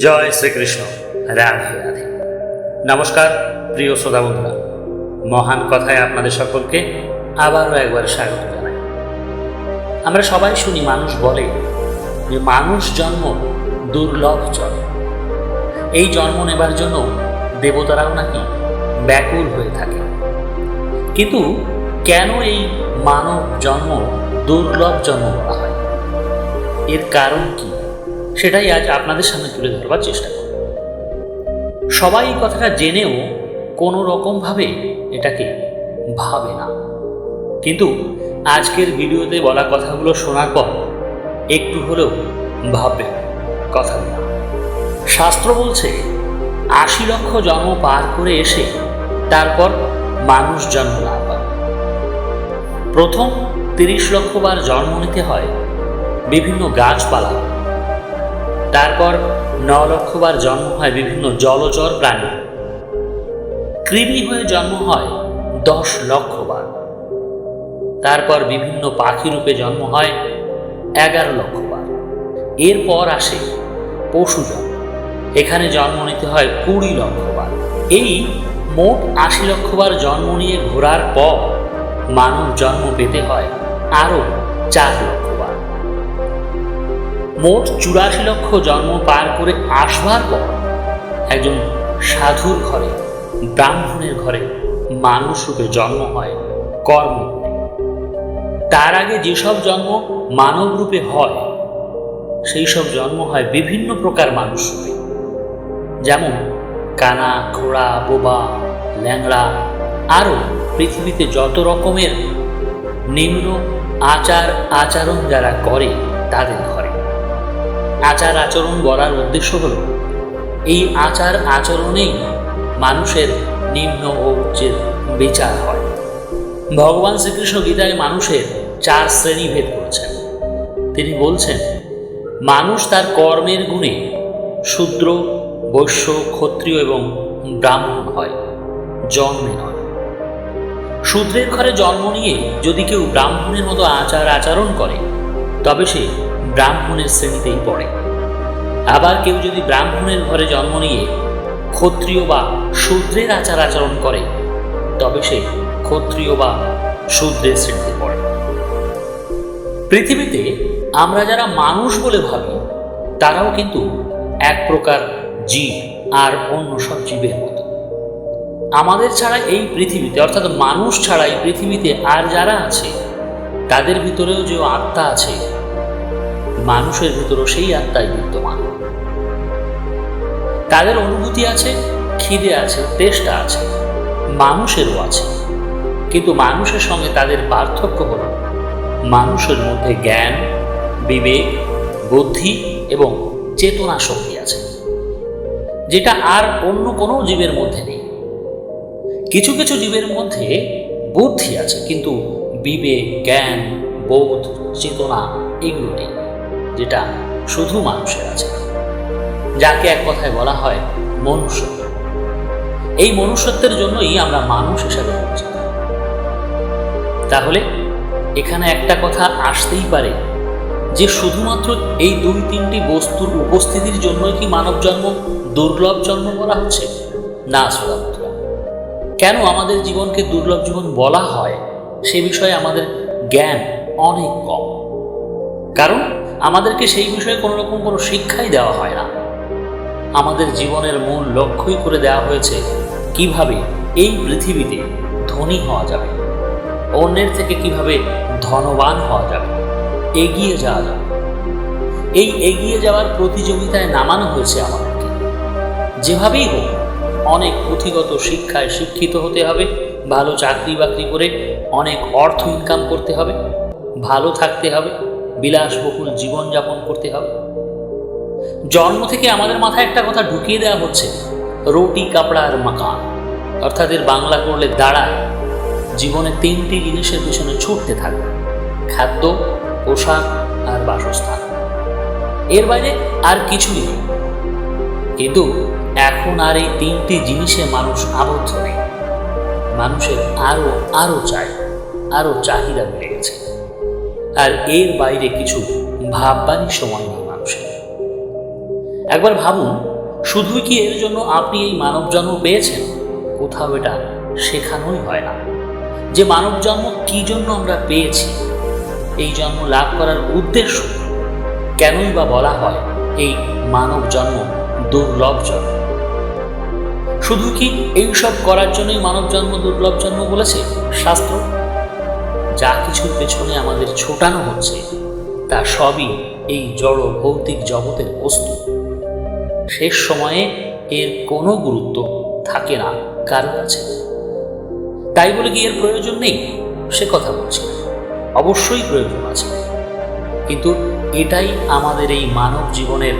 জয় শ্রীকৃষ্ণ। রাধে রাধে। নমস্কার, প্রিয় শ্রোতা বন্ধুরা। মহান কথায় আপনাদের সকলকে আবারও একবার স্বাগত জানাই। আমরা সবাই শুনি মানুষ বলে যে মানুষ জন্ম দুর্লভ জন্ম এই জন্ম নেবার জন্য দেবতারাও নাকি ব্যাকুল হয়ে থাকে। কিন্তু কেন এই মানব জন্ম দুর্লভ জন্ম বলা হয়? এর কারণ কি? সেটাই আজ আপনাদের সামনে তুলে ধরবার চেষ্টা করব। সবাই কথাটা জেনেও কোনো রকমভাবে এটাকে ভাবে না। কিন্তু আজকের ভিডিওতে বলা কথাগুলো শোনার পর একটু হলেও ভাববে কথাগুলো। শাস্ত্র বলছে, আশি লক্ষ জন্ম পার করে এসে তারপর মানুষ জন্ম লাভ হয় প্রথম তিরিশ লক্ষ বার জন্ম নিতে হয় বিভিন্ন গাছপালা তারপর ন লক্ষবার জন্ম হয় বিভিন্ন জলচর প্রাণী। কৃমি হয়ে জন্ম হয় দশ লক্ষবার। তারপর বিভিন্ন পাখি রূপে জন্ম হয় এগারো লক্ষবার। এরপর আসে পশু জন্ম। এখানে জন্ম নিতে হয় কুড়ি লক্ষবার। এই মোট আশি লক্ষবার জন্ম নিয়ে ঘোরার পর মানব জন্ম পেতে হয় আরও চার লক্ষবার। মোট চুরাশি লক্ষ জন্ম পার করে আসবার পর একজন সাধুর ঘরে, ব্রাহ্মণের ঘরে মানুষ রূপে জন্ম হয়, কর্ম তার আগে যেসব জন্ম মানব রূপে হয় সেই সব জন্ম হয় বিভিন্ন প্রকার মানুষ রূপে। যেমন কানা খোড়া বোবা, ল্যাংড়া, আরও পৃথিবীতে যত রকমের নিম্ন আচার আচরণ যারা করে, তাদের আচার আচরণ বলার উদ্দেশ্য হল, এই আচার আচরণেই মানুষের নিম্ন ও উচ্চের বিচার হয়। ভগবান শ্রীকৃষ্ণ গীতায় মানুষের চার শ্রেণি ভেদ করছেন। তিনি বলছেন, মানুষ তার কর্মের গুণে শূদ্র, বৈশ্য, ক্ষত্রিয় এবং ব্রাহ্মণ হয়, জন্মে নয়। শূদ্রের ঘরে জন্ম নিয়ে যদি কেউ ব্রাহ্মণের মতো আচার আচরণ করে, তবে সে ব্রাহ্মণের শ্রেণীতেই পড়ে। আবার কেউ যদি ব্রাহ্মণের ঘরে জন্ম নিয়ে ক্ষত্রিয় বা শূদ্রের আচার আচরণ করে, তবে সে ক্ষত্রিয় বা শূদ্রের শ্রেণীতে পড়ে। পৃথিবীতে আমরা যারা মানুষ বলে ভাবি, তারাও কিন্তু এক প্রকার জীব আর অন্য সব জীবের মতো। আমাদের ছাড়া এই পৃথিবীতে, অর্থাৎ মানুষ ছাড়া এই পৃথিবীতে আর যারা আছে, তাদের ভিতরেও যে আত্মা আছে মানুষের ভিতরেও সেই আত্মাই বিদ্যমান। তাদের অনুভূতি আছে, খিদে আছে, তেষ্টা আছে, মানুষেরও আছে। কিন্তু মানুষের সঙ্গে তাদের পার্থক্য হল, মানুষের মধ্যে জ্ঞান, বিবেক, বুদ্ধি এবং চেতনা শক্তি আছে, যেটা আর অন্য কোনো জীবের মধ্যে নেই। কিছু কিছু জীবের মধ্যে বুদ্ধি আছে, কিন্তু বিবেক, জ্ঞান, বোধ, চেতনা এগুলো নেই। যেটা শুধু মানুষের আছে। যাকে এক কথায় বলা হয় মনুষ্যত্ব। এই মনুষ্যত্বের জন্যই আমরা মানুষ হিসাবে পরিচিত। তাহলে এখানে একটা কথা আসতেই পারে যে শুধুমাত্র এই দুই তিনটি বস্তুর উপস্থিতির জন্যই কি মানব জন্ম দুর্লভ জন্ম বলা হচ্ছে? না শ্রোতা কেন আমাদের জীবনকে দুর্লভ জীবন বলা হয় সে বিষয়ে আমাদের জ্ঞান অনেক কম। কারণ আমাদেরকে সেই বিষয়ে কোনো রকম কোনো শিক্ষাই দেওয়া হয় না। আমাদের জীবনের মূল লক্ষ্যই করে দেওয়া হয়েছে কীভাবে এই পৃথিবীতে ধনী হওয়া যাবে, অন্যের থেকে কীভাবে ধনবান হওয়া যাবে, এগিয়ে যাওয়া যাবে। এই এগিয়ে যাওয়ার প্রতিযোগিতায় নামানো হয়েছে আমাদেরকে। যেভাবেই হোক, অনেক পুঁথিগত শিক্ষায় শিক্ষিত হতে হবে, ভালো চাকরি বাকরি করে অনেক অর্থ ইনকাম করতে হবে, ভালো থাকতে হবে বিলাসবহুল জীবনযাপন করতে হবে। জন্ম থেকে আমাদের মাথায় একটা কথা ঢুকিয়ে দেওয়া হচ্ছে, রুটি, কাপড়া আর মাকান। অর্থাৎ এর বাংলা করলে দাঁড়ায় জীবনে তিনটি জিনিসের পিছনে ছুটতে থাকবে খাদ্য, পোশাক আর বাসস্থান। এর বাইরে আর কিছুই নেই কিন্তু এখন আর এই তিনটি জিনিসে মানুষ আবদ্ধ নেই। মানুষের আরও আরও চাই, আরও চাহিদা বেড়ে গেছে। আর এর বাইরে কিছু ভাববারই সময় নেই মানুষের। একবার ভাবুন, শুধুই কি এর জন্য আপনি এই মানব জন্ম পেয়েছেন? কোথাও এটা শেখানোই হয় না। যে মানব জন্ম কি জন্য আমরা পেয়েছি, এই জন্ম লাভ করার উদ্দেশ্য কেনই বা বলা হয় এই মানব জন্ম দুর্লভ জন্ম? শুধু কি এইসব করার জন্যই মানব জন্ম দুর্লভ জন্ম বলেছে শাস্ত্র? যা কিছুর পেছনে আমাদের ছোটানো হচ্ছে, তা সবই এই জড় ভৌতিক জগতের বস্তু। শেষ সময়ে এর কোনো গুরুত্ব থাকে না কারও কাছে। তাই বলে কি এর প্রয়োজন নেই? সে কথা বলছি। অবশ্যই প্রয়োজন আছে। কিন্তু এটাই আমাদের এই মানব জীবনের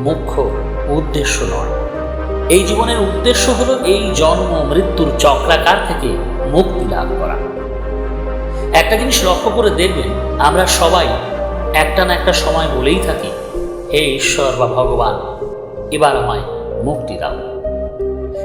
মুখ্য উদ্দেশ্য নয়। এই জীবনের উদ্দেশ্য হলো এই জন্ম, মৃত্যুর চক্রাকার থেকে মুক্তি লাভ করা। একটা জিনিস লক্ষ্য করে দেখবেন, আমরা সবাই একটা না একটা সময় বলেই থাকি, হে ঈশ্বর বা ভগবান, এবার আমায় মুক্তি দাও।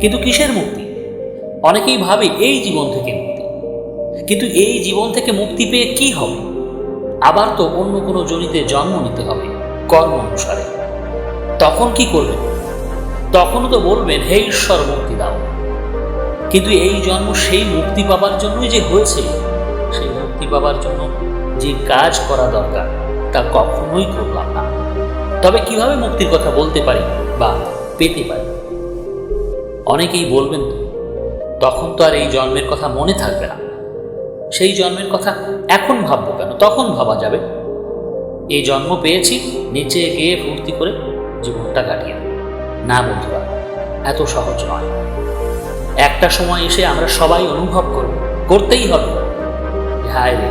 কিন্তু কিসের মুক্তি? অনেকেই ভাবে এই জীবন থেকে মুক্তি। কিন্তু এই জীবন থেকে মুক্তি পেয়ে কি হবে? আবার তো অন্য কোনো জনিতে জন্ম নিতে হবে, কর্ম অনুসারে। তখন কি করবেন? তখনও তো বলবেন, হে ঈশ্বর, মুক্তি দাও। কিন্তু এই জন্ম সেই মুক্তি পাবার জন্যই যে হয়েছে মুক্তি পাবার জন্য যে কাজ করা দরকার, তা কখনোই করলাম না। তবে কীভাবে মুক্তির কথা বলতে পারি বা পেতে পারি? অনেকেই বলবেন, তখন তো আর এই জন্মের কথা মনে থাকবে না। সেই জন্মের কথা এখন ভাববো কেন? তখন ভাবা যাবে। এই জন্ম পেয়েছি, নিচে গিয়ে ফুর্তি করে জীবনটা কাটিয়ে। না বন্ধুরা, এত সহজ নয়। একটা সময় এসে আমরা সবাই অনুভব করব, করতেই হবে। হায় রে,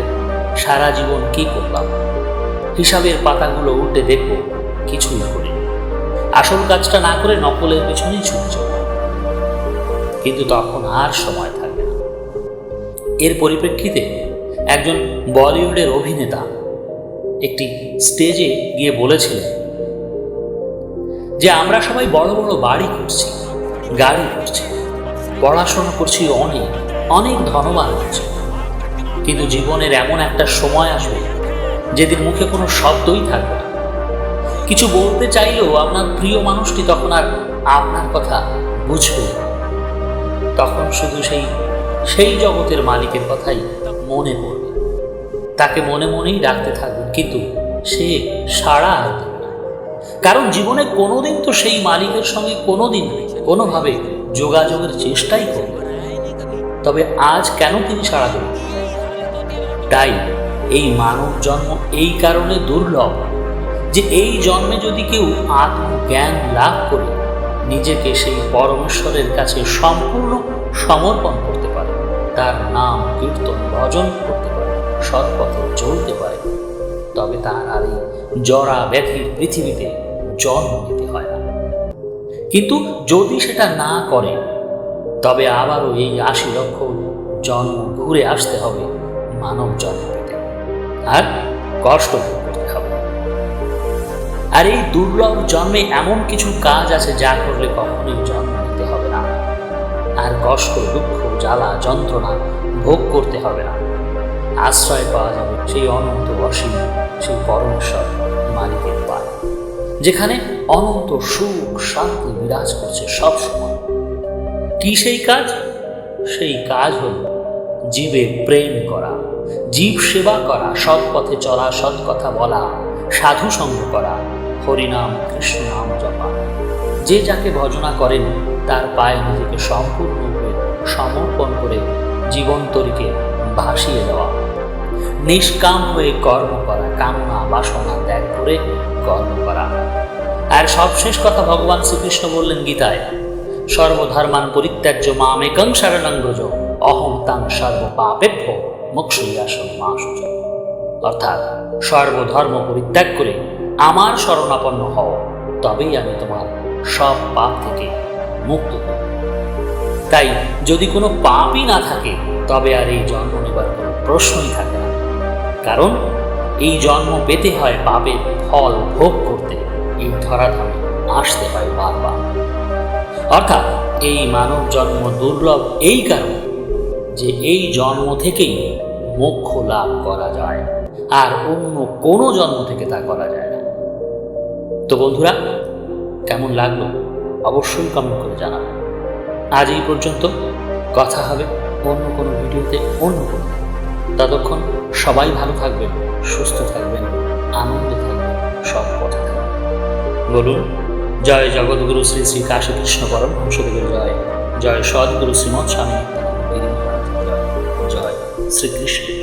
সারা জীবন কি করলাম? হিসাবের পাতাগুলো উল্টে দেখব, কিছুই করি আসল কাজটা না করে নকলের পেছনেই ছুটে চললাম। কিন্তু তখন আর সময় থাকবে না। এর পরিপ্রেক্ষিতে একজন বলিউডের অভিনেতা একটি স্টেজে গিয়ে বলেছিলেন যে, আমরা সবাই বড় বড় বাড়ি করছি, গাড়ি করছি, পড়াশোনা করছি অনেক অনেক ধনবান হচ্ছে কিন্তু জীবনের এমন একটা সময় আসবে যেদিন মুখে কোনো শব্দই থাকবে না। কিছু বলতে চাইলেও আপনার প্রিয় মানুষটি তখন আর আপনার কথা বুঝবে তখন শুধু সেই সেই জগতের মালিকের কথাই মনে পড়বে। তাকে মনে মনেই ডাকতে থাকবেন, কিন্তু সে সাড়া কারণ জীবনে কোনোদিন তো সেই মালিকের সঙ্গে কোনোদিন কোনোভাবে যোগাযোগের চেষ্টাই করবে তবে আজ কেন তিনি সাড়া দেবেন? তাই এই মানব জন্ম এই কারণে দুর্লভ যে এই জন্মে যদি কেউ আত্মজ্ঞান লাভ করে, নিজেকে সেই পরমেশ্বরের কাছে সম্পূর্ণ সমর্পণ করতে পারে। তার নাম কীর্তন, ভজন করতে পারে, সৎপথে চলতে পারে। তবে তার আর এই জরা ব্যাধির পৃথিবীতে জন্ম নিতে হয় না। কিন্তু যদি সেটা না করে, তবে আবারও এই আশি লক্ষ জন্ম ঘুরে আসতে হবে। মানব জন্ম পেতে। আর কষ্ট ভোগ করতে হবে। আর এই দুর্লভ জন্মে এমন কিছু কাজ আছে যা করলে কখনোই জন্ম নিতে হবে না। আর কষ্ট, দুঃখ, জ্বালা, যন্ত্রণা ভোগ করতে হবে না। আশ্রয় পাওয়া যাবে সেই অনন্ত অসীম সেই পরমেশ্বর মালিকের পায় যেখানে অনন্ত সুখ, শান্তি বিরাজ করছে সব সময় কি সেই কাজ? সেই কাজ হল জীবে প্রেম করা, জীব সেবা করা, সৎ পথে চলা, সৎ কথা বলা, সাধু সঙ্গ করা, হরিনাম কৃষ্ণ নাম জপা। যে যাকে ভজনা করেন, তার পায়ে নিজেকে সম্পূর্ণরূপে সমর্পণ করে জীবন্তরীকে ভাসিয়ে দেওয়া। নিষ্কাম হয়ে কর্ম করা, কামনা, বাসনা ত্যাগ করে কর্ম করা। আর সবশেষ কথা ভগবান শ্রীকৃষ্ণ বললেন গীতায়, সর্বধর্মান পরিত্যাজ্য মামেকং শরণাঙ্গজ। অহম তাং সর্ব পাপেভ্য মোক্ষয়াসন মা অর্থাৎ সর্বধর্ম পরিত্যাগ করে আমার শরণাপন্ন হও, তবেই আমি তোমার সব পাপ থেকে মুক্ত তাই যদি কোনো পাপই না থাকে, তবে আর এই জন্ম নেবার কোনো প্রশ্নই থাকে না। কারণ এই জন্ম পেতে হয় পাপের ফল ভোগ করতে, এই ধরাধামে আসতে হয় বারবার। অর্থাৎ এই মানব জন্ম দুর্লভ এই কারণে যে এই জন্ম থেকেই মোক্ষ লাভ করা যায়। আর অন্য কোনো জন্ম থেকে তা করা যায় না। তো বন্ধুরা, কেমন লাগল অবশ্যই কমেন্ট করে জানাবেন আজ এই পর্যন্ত কথা হবে অন্য কোনো ভিডিওতে অন্য কোনো। ততক্ষণ সবাই ভালো থাকবেন, সুস্থ থাকবেন, আনন্দে থাকবেন, সব কথা থাকবেন বলুন, জয় জগৎগুরু শ্রী শ্রী কাশী কৃষ্ণ পরম হংসদেবের জয়। জয় সদ্গুরু শ্রীমৎ স্বামী। শ্রীকৃষ্ণ জয়